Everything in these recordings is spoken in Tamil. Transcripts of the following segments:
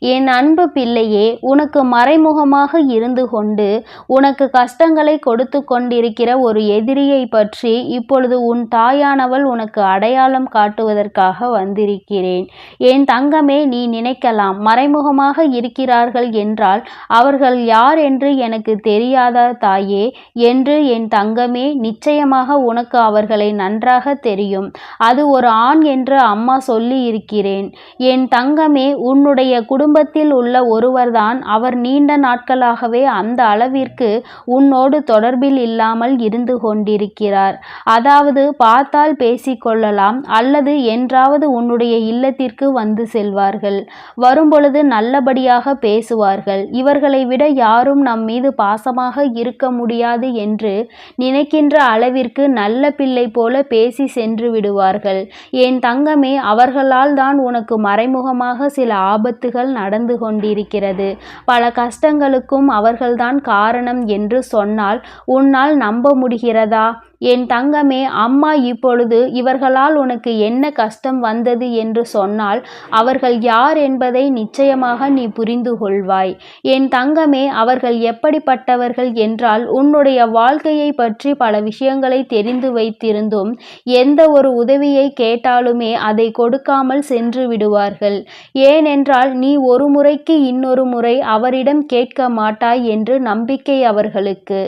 என் அன்பு பிள்ளையே உனக்கு மறைமுகமாக இருந்து கொண்டு உனக்கு கஷ்டங்களை கொடுத்து கொண்டிருக்கிற ஒரு எதிரியை பற்றி இப்பொழுது உன் தாயானவள் உனக்கு அடையாளம் காட்டுவதற்காக வந்திருக்கிறேன். என் தங்கமே நீ நினைக்கலாம் மறைமுகமாக இருக்கிறார்கள் என்றால் அவர்கள் யார் என்று எனக்கு தெரியாதா தாயே? என்று என் தங்கமே நிச்சயமாக உனக்கு அவர்களை நன்றாக தெரியும். அது ஒரு ஆண் என்று அம்மா சொல்லி இருக்கிறேன் என் தங்கமே உன்னுடைய குடும்பத்தில் உள்ள ஒருவர்தான் அவர் நீண்ட நாட்களாகவே அந்த அளவிற்கு உன்னோடு தொடர்பில் இல்லாமல் இருந்து கொண்டிருக்கிறார். அதாவது பார்த்தால் பேசிக்கொள்ளலாம் அல்லது என்றாவது உன்னுடைய இல்லத்திற்கு வந்து செல்வார்கள். வரும்பொழுது நல்லபடியாக பேசுவார்கள். இவர்களை விட யாரும் நம் மீது பாசமாக இருக்க முடியாது என்று நினைக்கின்ற அளவிற்கு நல்ல பிள்ளை போல பேசி சென்று விடுவார்கள். என் தங்கமே அவர்களால் தான் உனக்கு மறைமுகமாக சில ஆபத்துகள் நடந்து கொண்டிருக்கிறது. பல கஷ்டங்களுக்கும் அவர்கள்தான் காரணம் என்று சொன்னால் உன்னால் நம்ப முடிகிறதா? என் தங்கமே அம்மா இப்பொழுது இவர்களால் உனக்கு என்ன கஷ்டம் வந்தது என்று சொன்னால் அவர்கள் யார் என்பதை நிச்சயமாக நீ புரிந்து கொள்வாய். என் தங்கமே அவர்கள் எப்படிப்பட்டவர்கள் என்றால் உன்னுடைய வாழ்க்கையை பற்றி பல விஷயங்களை தெரிந்து வைத்திருந்தும் எந்த ஒரு உதவியை கேட்டாலுமே அதை கொடுக்காமல் சென்று விடுவார்கள். ஏனென்றால் நீ ஒரு முறைக்கு இன்னொரு முறை அவரிடம் கேட்க மாட்டாய் என்று நம்பிக்கை அவர்களுக்கு.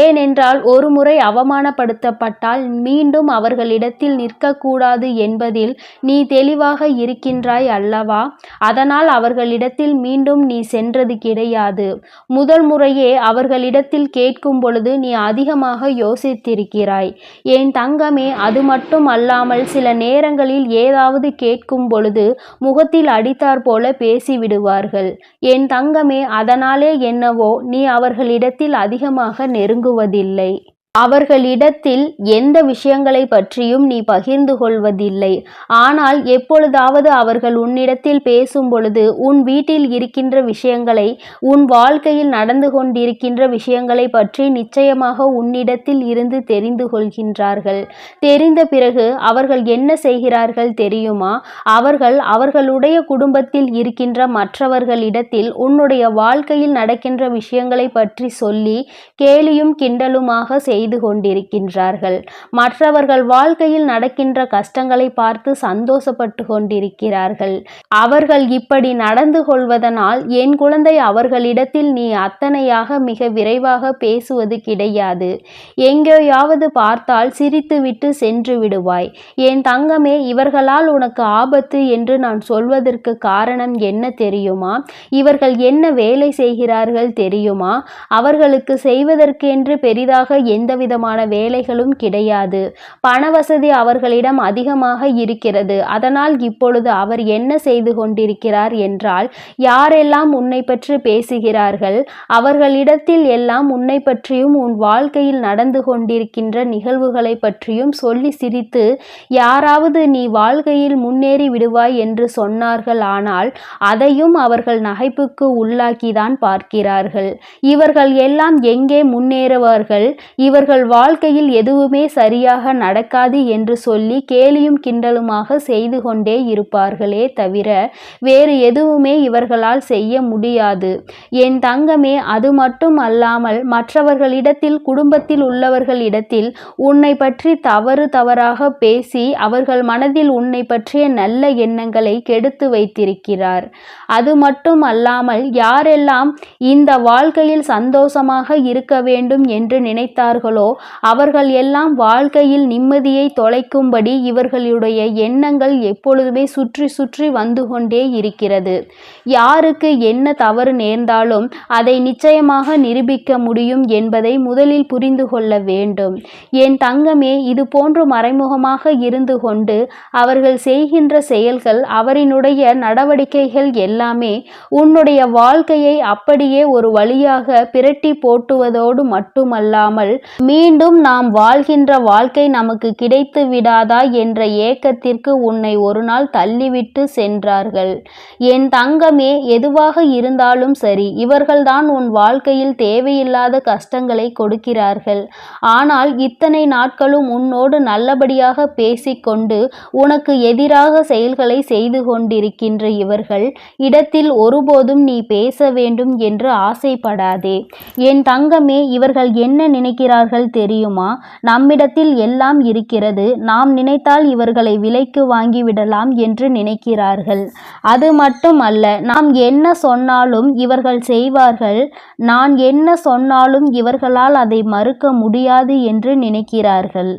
ஏனென்றால் ஒரு முறை அவமானப்பட படுத்தப்பட்டால் மீண்டும் அவர்களிடத்தில் நிற்கக்கூடாது என்பதில் நீ தெளிவாக இருக்கின்றாய் அல்லவா? அதனால் அவர்களிடத்தில் மீண்டும் நீ சென்றது கிடையாது. முதல் முறையே அவர்களிடத்தில் கேட்கும் பொழுது நீ அதிகமாக யோசித்திருக்கிறாய். என் தங்கமே அது மட்டும் அல்லாமல் சில நேரங்களில் ஏதாவது கேட்கும் பொழுது முகத்தில் அடித்தார் போல பேசிவிடுவார்கள். என் தங்கமே அதனாலே என்னவோ நீ அவர்களிடத்தில் அதிகமாக நெருங்குவதில்லை. அவர்களிடத்தில் எந்த விஷயங்களை பற்றியும் நீ பகிர்ந்து கொள்வதில்லை. ஆனால் எப்பொழுதாவது அவர்கள் உன்னிடத்தில் பேசும் பொழுது உன் வீட்டில் இருக்கின்ற விஷயங்களை உன் வாழ்க்கையில் நடந்து கொண்டிருக்கின்ற விஷயங்களை பற்றி நிச்சயமாக உன்னிடத்தில் இருந்து தெரிந்து கொள்கின்றார்கள். தெரிந்த பிறகு அவர்கள் என்ன செய்கிறார்கள் தெரியுமா? அவர்கள் அவர்களுடைய குடும்பத்தில் இருக்கின்ற மற்றவர்களிடத்தில் உன்னுடைய வாழ்க்கையில் நடக்கின்ற விஷயங்களை பற்றி சொல்லி கேலியும் கிண்டலுமாக செய்து செய்து கொண்டிருக்கின்றார்கள். மற்றவர்கள் வாழ்க்கையில் நடக்கின்ற கஷ்டங்களை பார்த்து சந்தோஷப்பட்டு கொண்டிருக்கிறார்கள். அவர்கள் இப்படி நடந்து கொள்வதனால் என் குழந்தை அவர்களிடத்தில் நீ அத்தனையாக மிக விரைவாக பேசுவது கிடையாது. எங்கேயாவது பார்த்தால் சிரித்துவிட்டு சென்று விடுவாய். என் தங்கமே இவர்களால் உனக்கு ஆபத்து என்று நான் சொல்வதற்கு காரணம் என்ன தெரியுமா? இவர்கள் என்ன வேலை செய்கிறார்கள் தெரியுமா? அவர்களுக்கு செய்வதற்கென்று பெரிதாக எந்த விதமான வேலைகளும் கிடையாது. பண வசதி அவர்களிடம் அதிகமாக இருக்கிறது. அதனால் இப்பொழுது அவர் என்ன செய்து கொண்டிருக்கிறார் என்றால் யாரெல்லாம் உன்னை பற்றி பேசுகிறார்கள் அவர்களிடத்தில் எல்லாம் உன்னை பற்றியும் உன் வாழ்க்கையில் நடந்து கொண்டிருக்கின்ற நிகழ்வுகளை பற்றியும் சொல்லி சிரித்து யாராவது நீ வாழ்க்கையில் முன்னேறி விடுவாய் என்று சொன்னார்கள் ஆனால் அதையும் அவர்கள் நகைப்புக்கு உள்ளாக்கிதான் பார்க்கிறார்கள். இவர்கள் எல்லாம் எங்கே முன்னேறுவார்கள்? அவர்கள் வாழ்க்கையில் எதுவுமே சரியாக நடக்காது என்று சொல்லி கேலியும் கிண்டலுமாக செய்து கொண்டே இருப்பார்களே தவிர வேறு எதுவுமே இவர்களால் செய்ய முடியாது. என் தங்கமே அது மட்டும் அல்லாமல் மற்றவர்களிடத்தில் குடும்பத்தில் உள்ளவர்களிடத்தில் உன்னை பற்றி தவறு தவறாக பேசி அவர்கள் மனதில் உன்னை பற்றிய நல்ல எண்ணங்களை கெடுத்து வைத்திருக்கிறார். அது மட்டும் அல்லாமல் யாரெல்லாம் இந்த வாழ்க்கையில் சந்தோஷமாக இருக்க வேண்டும் என்று நினைத்தார்கள் அவர்கள் எல்லாம் வாழ்க்கையில் நிம்மதியை தொலைக்கும்படி இவர்களுடைய எண்ணங்கள் எப்பொழுதுமே சுற்றி சுற்றி வந்து கொண்டே இருக்கிறது. யாருக்கு என்ன தவறு நேர்ந்தாலும் அதை நிச்சயமாக நிரூபிக்க முடியும் என்பதை முதலில் புரிந்து கொள்ள வேண்டும். என் தங்கமே இது போன்று மறைமுகமாக இருந்து கொண்டு அவர்கள் செய்கின்ற செயல்கள் அவரினுடைய நடவடிக்கைகள் எல்லாமே உன்னுடைய வாழ்க்கையை அப்படியே ஒரு வழியாக பிரட்டி போட்டுவதோடு மட்டுமல்லாமல் மீண்டும் நாம் வாழ்கின்ற வாழ்க்கை நமக்கு கிடைத்து விடாதா என்ற ஏக்கத்திற்கு உன்னை ஒரு நாள் தள்ளிவிட்டு சென்றார்கள். என் தங்கமே எதுவாக இருந்தாலும் சரி இவர்கள்தான் உன் வாழ்க்கையில் தேவையில்லாத கஷ்டங்களை கொடுக்கிறார்கள். ஆனால் இத்தனை நாட்களும் உன்னோடு நல்லபடியாக பேசிக்கொண்டு உனக்கு எதிராக செயல்களை செய்து கொண்டிருக்கின்ற இவர்கள் இடத்தில் ஒருபோதும் நீ பேச வேண்டும் என்று ஆசைப்படாதே. என் தங்கமே இவர்கள் என்ன நினைக்கிறார்கள்? தெரியுமா? நம்மிடத்தில் எல்லாம் இருக்கிறது. நாம் நினைத்தால் இவர்களை விலைக்கு வாங்கிவிடலாம் என்று நினைக்கிறார்கள். அது மட்டுமல்ல நாம் என்ன சொன்னாலும் இவர்கள் செய்வார்கள். நான் என்ன சொன்னாலும் இவர்களால் அதை மறுக்க முடியாது என்று நினைக்கிறார்கள்.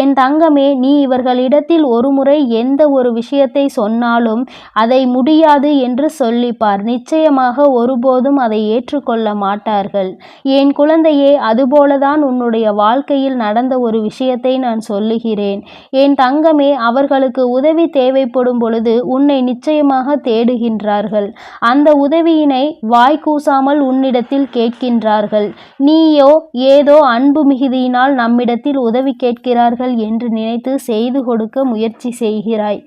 என் தங்கமே நீ இவர்களிடத்தில் ஒருமுறை எந்த ஒரு விஷயத்தை சொன்னாலும் அதை முடியாது என்று சொல்லிப்பார். நிச்சயமாக ஒருபோதும் அதை ஏற்றுக்கொள்ள மாட்டார்கள். என் குழந்தையே அதுபோலதான் உன்னுடைய வாழ்க்கையில் நடந்த ஒரு விஷயத்தை நான் சொல்லுகிறேன். என் தங்கமே அவர்களுக்கு உதவி தேவைப்படும் பொழுது உன்னை நிச்சயமாக தேடுகின்றார்கள். அந்த உதவியினை வாய் கூசாமல் உன்னிடத்தில் கேட்கின்றார்கள். நீயோ ஏதோ அன்பு மிகுதியினால் நம்மிடத்தில் உதவி கேட்கிறார்கள் என்று நினைத்து செய்து கொடுக்க முயற்சி செய்கிறாய்.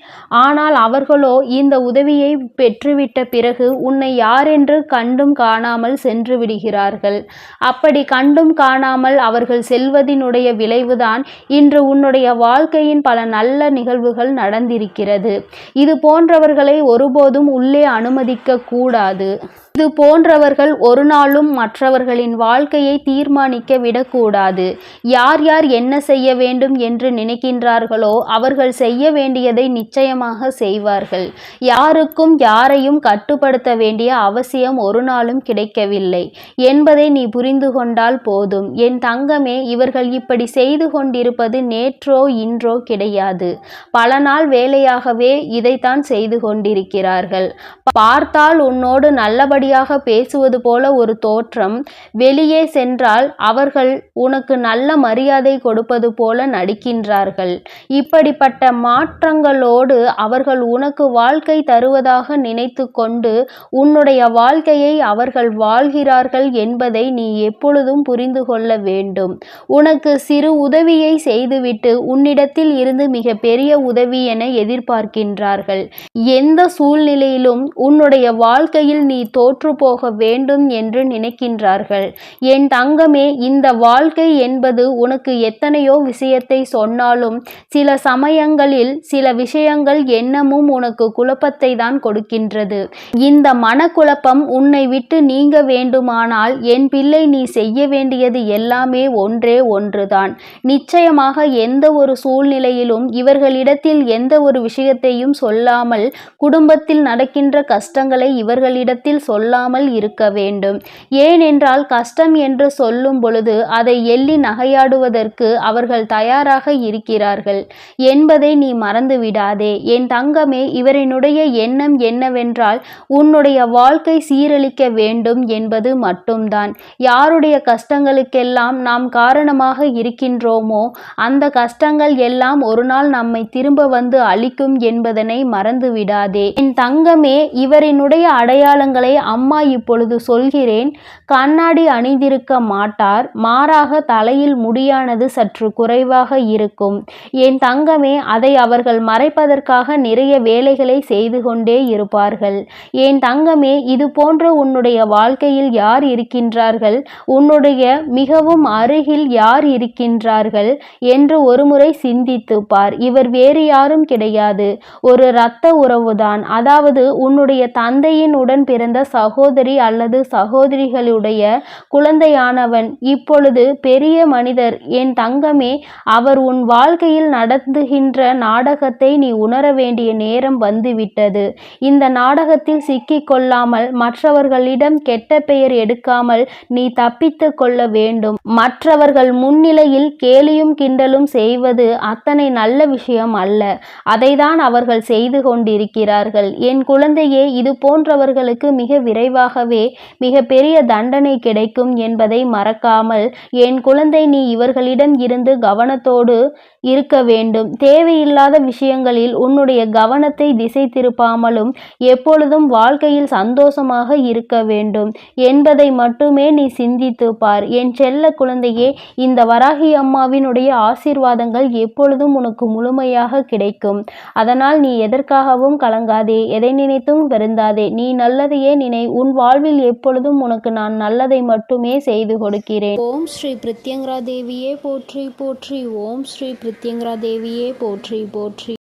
ஆனால் அவர்களோ இந்த உதவியை பெற்றுவிட்ட பிறகு உன்னை யாரென்று கண்டும் காணாமல் சென்று விடுகிறார்கள். அப்படி கண்டும் காணாமல் அவர்கள் செல்வதினுடைய விளைவுதான் இன்று உன்னுடைய வாழ்க்கையின் பல நல்ல நிகழ்வுகள் நடந்திருக்கிறது. இது போன்றவர்களை ஒருபோதும் உள்ளே அனுமதிக்க கூடாது. இது போன்றவர்கள் ஒரு நாளும் மற்றவர்களின் வாழ்க்கையை தீர்மானிக்க விடக்கூடாது. யார் யார் என்ன செய்ய வேண்டும் என்று நினைக்கின்றார்களோ அவர்கள் செய்ய வேண்டியதை நிச்சயமாக செய்வார்கள். யாருக்கும் யாரையும் கட்டுப்படுத்த வேண்டிய அவசியம் ஒரு நாளும் கிடைக்கவில்லை. என்பதை நீ புரிந்து கொண்டால் போதும். என் தங்கமே இவர்கள் இப்படி செய்து கொண்டிருப்பது நேற்றோ இன்றோ கிடையாது. பல நாள் வேலையாகவே இதைத்தான் செய்து கொண்டிருக்கிறார்கள். பார்த்தால் உன்னோடு நல்லபடியாக பேசுவது போல ஒரு தோற்றம். வெளியே சென்றால் அவர்கள் உனக்கு நல்ல மரியாதை கொடுப்பது போல நடிக்கின்றார்கள். இப்படிப்பட்ட மாற்றங்களோடு அவர்கள் உனக்கு வாழ்க்கை தருவதாக நினைத்து கொண்டு உன்னுடைய வாழ்க்கையை அவர்கள் வாழ்கிறார்கள் என்பதை நீ எப்பொழுதும் புரிந்து கொள்ள வேண்டும். உனக்கு சிறு உதவியை செய்துவிட்டு உன்னிடத்தில் இருந்து மிக பெரிய உதவி என எதிர்பார்க்கின்றார்கள். எந்த சூழ்நிலையிலும் உன்னுடைய வாழ்க்கையில் நீ தோற்று போக வேண்டும் என்று நினைக்கின்றார்கள். என் தங்கமே இந்த வாழ்க்கை என்பது உனக்கு எத்தனையோ விஷயத்தை சொன்னாலும் சில சமயங்களில் சில விஷயங்கள் எண்ணமும் உனக்கு குழப்பத்தை தான் கொடுக்கின்றது. இந்த மனக்குழப்பம் உன்னை விட்டு நீங்க வேண்டுமானால் என் பிள்ளை நீ செய்ய வேண்டியது எல்லாமே ஒன்றே ஒன்றுதான். நிச்சயமாக எந்த ஒரு சூழ்நிலையிலும் இவர்களிடத்தில் எந்த ஒரு விஷயத்தையும் சொல்லாமல் குடும்பத்தில் நடக்கின்ற கஷ்டங்களை இவர்களிடத்தில் சொல்லாமல் இருக்க வேண்டும். ஏனென்றால் கஷ்டம் என்று சொல்லும் பொழுது அதை எள்ளி நகையாடுவதற்கு அவர்கள் தயாராக இருக்கிறார்கள். என்பதை நீ மறந்து விடாதே என் தங்கமே இவரினுடைய எண்ணம் என்னவென்றால் உன்னுடைய வாழ்க்கை சீரழிக்க வேண்டும் என்பது மட்டும்தான். யாருடைய கஷ்டங்களுக்கெல்லாம் நாம் காரணமாக இருக்கின்றோமோ அந்த கஷ்டங்கள் எல்லாம் ஒரு நாள் நம்மை திரும்ப வந்து அழிக்கும் என்பதனை மறந்து விடாதே என் தங்கமே இவரினுடைய அடையாளங்களை அம்மா இப்பொழுது சொல்கிறேன் கண்ணாடி அணிந்திருக்க மாட்டார் மாறாக தலையில் முடியானது சற்று குறைவாக இருக்கும். என் தங்கமே அதை அவர்கள் மறைப்பதற்காக நிறைய வேலைகளை செய்து கொண்டே இருப்பார்கள். என் தங்கமே இது போன்ற உன்னுடைய வாழ்க்கையில் யார் இருக்கின்றார்கள்? உன்னுடைய மிகவும் அருகில் யார் இருக்கின்றார்கள்? என்று ஒருமுறை சிந்தித்து பார். இவர் வேறு யாரும் கிடையாது. ஒரு இரத்த உறவுதான். அதாவது உன்னுடைய தந்தையின் உடன் பிறந்த சகோதரி அல்லது சகோதரிகளுடைய குழந்தையானவன் இப்பொழுது பெரிய மனிதர் என் தங்கமே அவர் உன் வாழ்க்கையில் நடத்துகின்ற நாடகத்தை நீ உணர வேண்டிய நேரம் வந்துவிட்டது. இந்த நாடகத்தில் சிக்கிக் கொள்ளாமல் மற்றவர்களிடம் கெட்ட பெயர் எடுக்காமல் நீ தப்பித்து கொள்ள வேண்டும். மற்றவர்கள் முன்னிலையில் கேலியும் கிண்டலும் செய்வது அத்தனை நல்ல விஷயம் அல்ல. அதைதான் அவர்கள் செய்து கொண்டிருக்கிறார்கள். என் குழந்தையே இது போன்றவர்களுக்கு மிக விரைவாகவே மிக பெரிய தண்டனை கிடைக்கும் என்பதை மறக்காமல் என் குழந்தை நீ இவர்களிடம் இருந்து கவனத்தோடு இருக்க வேண்டும். தேவையில்லாத விஷயங்களில் உன்னுடைய கவனத்தை திசை திருப்பாமலும் எப்பொழுதும் வாழ்க்கையில் சந்தோஷமாக இருக்க வேண்டும். என்பதை மட்டுமே நீ சிந்தித்து பார். என் செல்ல குழந்தையே இந்த வராகி அம்மாவினுடைய ஆசீர்வாதங்கள் எப்பொழுதும் உனக்கு முழுமையாக கிடைக்கும். அதனால் நீ எதற்காகவும் கலங்காதே எதை நினைத்தும் வருந்தாதே. நீ நல்லதையே நினை உன் வாழ்வில் எப்பொழுதும் உனக்கு நான் நல்லதை மட்டுமே செய்து கொடுக்கிறேன். ஓம் ஸ்ரீ பிரித்யங்கரா தேவியே போற்றி போற்றி. ஓம் ஸ்ரீ நித்யங்கரா தேவியே போற்றி போற்றி.